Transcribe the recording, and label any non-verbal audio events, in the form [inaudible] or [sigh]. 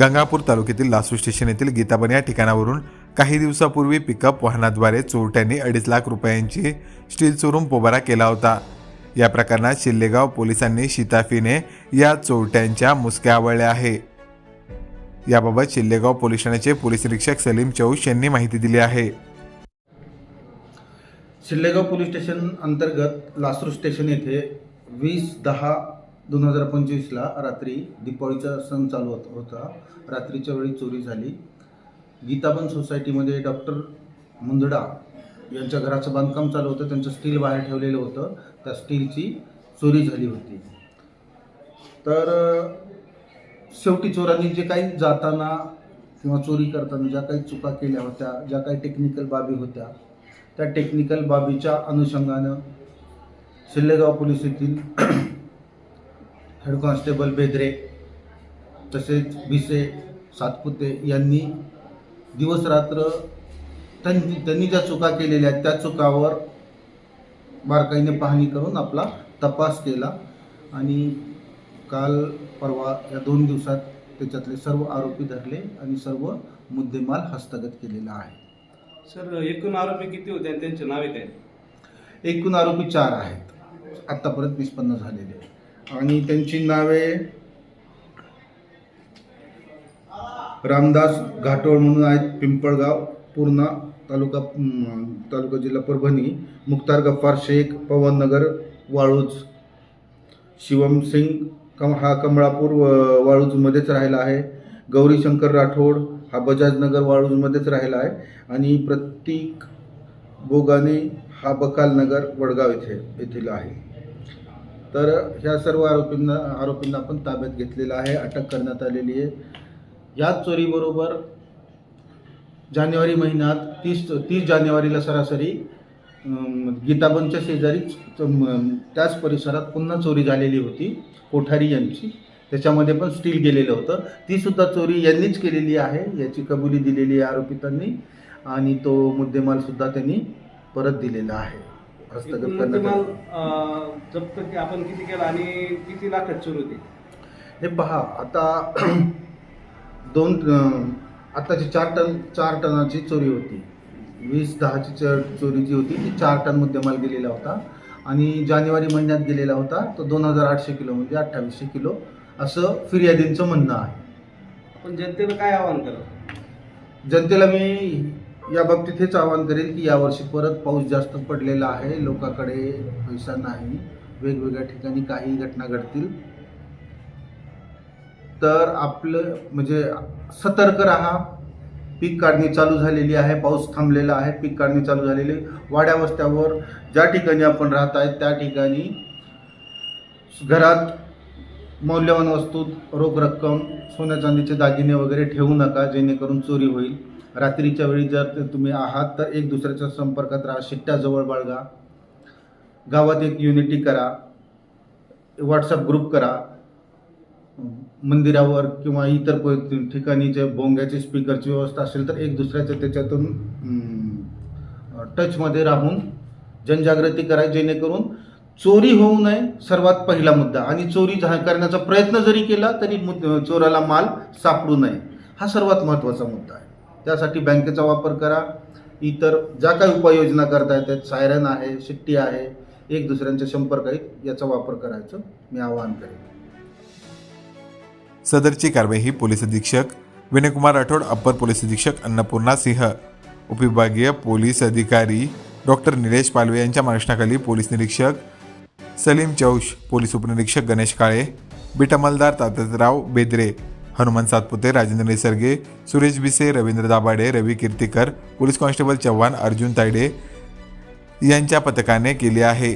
गंगापूर तालुक्यातील लासू स्टेशन येथील गीताबन या ठिकाणावरून काही दिवसापूर्वी पिकअप वाहनाद्वारे चोरट्यांनी अडीच लाख रुपयांची स्टील चोरून पोबारा केला होता. या प्रकरणात शिल्लेगाव पोलिसांनी शिताफीने या चोरट्यांच्या मुसक्या आवळल्या आहे. याबाबत शिल्लेगाव पोलीस ठाण्याचे पोलीस निरीक्षक सलीम चौश यांनी माहिती दिली आहे. शिल्लेगाव पोलीस स्टेशन अंतर्गत लासूर स्टेशन येथे वीस दहा दोन हजार पंचवीसला रात्री दीपावलीचा सण चालू होत होता. रात्रीच्या वेळी चोरी झाली. गीताबन सोसायटीमध्ये डॉक्टर मुंदडा यांच्या घराचं बांधकाम चालू होतं. त्यांचं स्टील बाहेर ठेवलेलं होतं. त्या स्टीलची चोरी झाली होती. तर शेवटी चोरांनी जे काही जाताना किंवा चोरी करताना ज्या काही चुका केल्या होत्या ज्या काही टेक्निकल बाबी होत्या त्या टेक्निकल बाबीच्या अनुषंगानं शिल्लेगाव पोलीस येथील हेड कॉन्स्टेबल बेदरे तसेच भिसे सातपुते यांनी दिवसरात्र त्यांनी त्यांनी ज्या चुका केलेल्या आहेत त्या चुकावर बारकाईने पाहणी करून आपला तपास केला. आणि काल परवा या दोन दिवसात त्याच्यातले सर्व आरोपी धरले आणि सर्व मुद्देमाल हस्तगत केलेला आहे. सर एकूण आरोपी किती होते आणि त्यांचे नावे काय? एकूण आरोपी चार आहेत. आत्तापर्यंत निष्पन्न झालेले. आणि त्यांची नावे रामदास घाटोळ म्हणून आहेत पिंपळगाव पूर्णा तालुका तालुका जिल्हा परभणी मुख्तार गफ्फार शेख पवननगर वाळूज. शिवम सिंग कम हा कमळापूर व- वाळूजमध्येच राहिला आहे. गौरीशंकर राठोड हा बजाजनगर वाळूजमध्येच राहिला आहे. आणि प्रतीक बोगाने हा बकालनगर वडगाव येथे येथील आहे. तर ह्या सर्व आरोपींना आरोपींना आपण ताब्यात घेतलेलं आहे अटक करण्यात आलेली आहे. याच चोरीबरोबर जानेवारी महिन्यात तीस तीस जानेवारीला सरासरी गीताबनच्या शेजारीच त्याच परिसरात पुन्हा चोरी झालेली होती कोठारी यांची. त्याच्यामध्ये पण स्टील गेलेलं होतं. ती सुद्धा चोरी यांनीच केलेली आहे याची कबुली दिलेली आहे आरोपितांनी. आणि तो मुद्देमालसुद्धा त्यांनी परत दिलेला आहे. जप्त की आपण किती केला आणि किती लाखात चोरी होती? हे पहा आता [clears throat] दोन अं, आताची चार टन चार टनाची चोरी होती. वीस दहाची च- चोरी जी होती ती चार टन मुद्देमाल गेलेला होता. आणि जानेवारी महिन्यात गेलेला होता तो दोन हजार आठशे किलो म्हणजे अठ्ठावीसशे किलो. असं फिर्यादींचं म्हणणं आहे. आपण जनतेला काय आवाहन करा जनतेला मी या बाबतीत हेच आवाहन करेल की यावर्षी परत पाऊस जास्त पडलेला आहे लोकांकडे पैसा नाही. वेगवेगळ्या ठिकाणी काही घटना घडतील. तर आपलं म्हणजे सतर्क राहा. पीक काढणी चालू झालेली आहे पाऊस थांबलेला आहे पीक काढणी चालू झालेली आहे. वाड्या वस्त्यावर ज्या ठिकाणी आपण राहत आहे त्या ठिकाणी घरात मौल्यवान वस्तू रोख रक्कम सोन्या चांदीचे दागिने वगैरे ठेवू नका जेणेकरून चोरी होईल. रात्रीच्या वेळी जर तुम्ही आहात तर एक दुसऱ्याच्या संपर्कात राहा. शिट्ट्या जवळ बाळगा. गावात एक युनिटी करा. व्हॉट्सअप ग्रुप करा. मंदिरावर किंवा इतर ठिकाणी जे बोंग्याचे स्पीकरची व्यवस्था असेल तर एक दुसऱ्याच्या त्याच्यातून टचमध्ये राहून जनजागृती करा जेणेकरून चोरी होऊ नये सर्वात पहिला मुद्दा. आणि चोरी झा- करण्याचा प्रयत्न जरी केला तरी चोराला माल सापडू नये. हा सर्वात महत्त्वाचा मुद्दा आहे. त्यासाठी बँकेचा वापर करा. इतर ज्या काही उपाययोजना करता येतात सायरन आहे शिट्टी आहे एक दुसऱ्यांच्या संपर्क आहेत याचा वापर करायचं मी आवाहन करेन. सदरची कारवाई ही पोलीस अधीक्षक विनयकुमार राठोड अप्पर पोलीस अधीक्षक अन्नपूर्णा सिंह उपविभागीय पोलीस अधिकारी डॉक्टर निलेश पालवे यांच्या मार्गदर्शनाखाली पोलीस निरीक्षक सलीम चौश पोलीस उपनिरीक्षक गणेश काळे बिटमलदार तातराव बेदरे हनुमान सातपुते राजेंद्र निसर्गे सुरेश भिसे रवींद्र दाभाडे रवी कीर्तीकर पोलीस कॉन्स्टेबल चव्हाण अर्जुन तायडे यांच्या पथकाने केली आहे.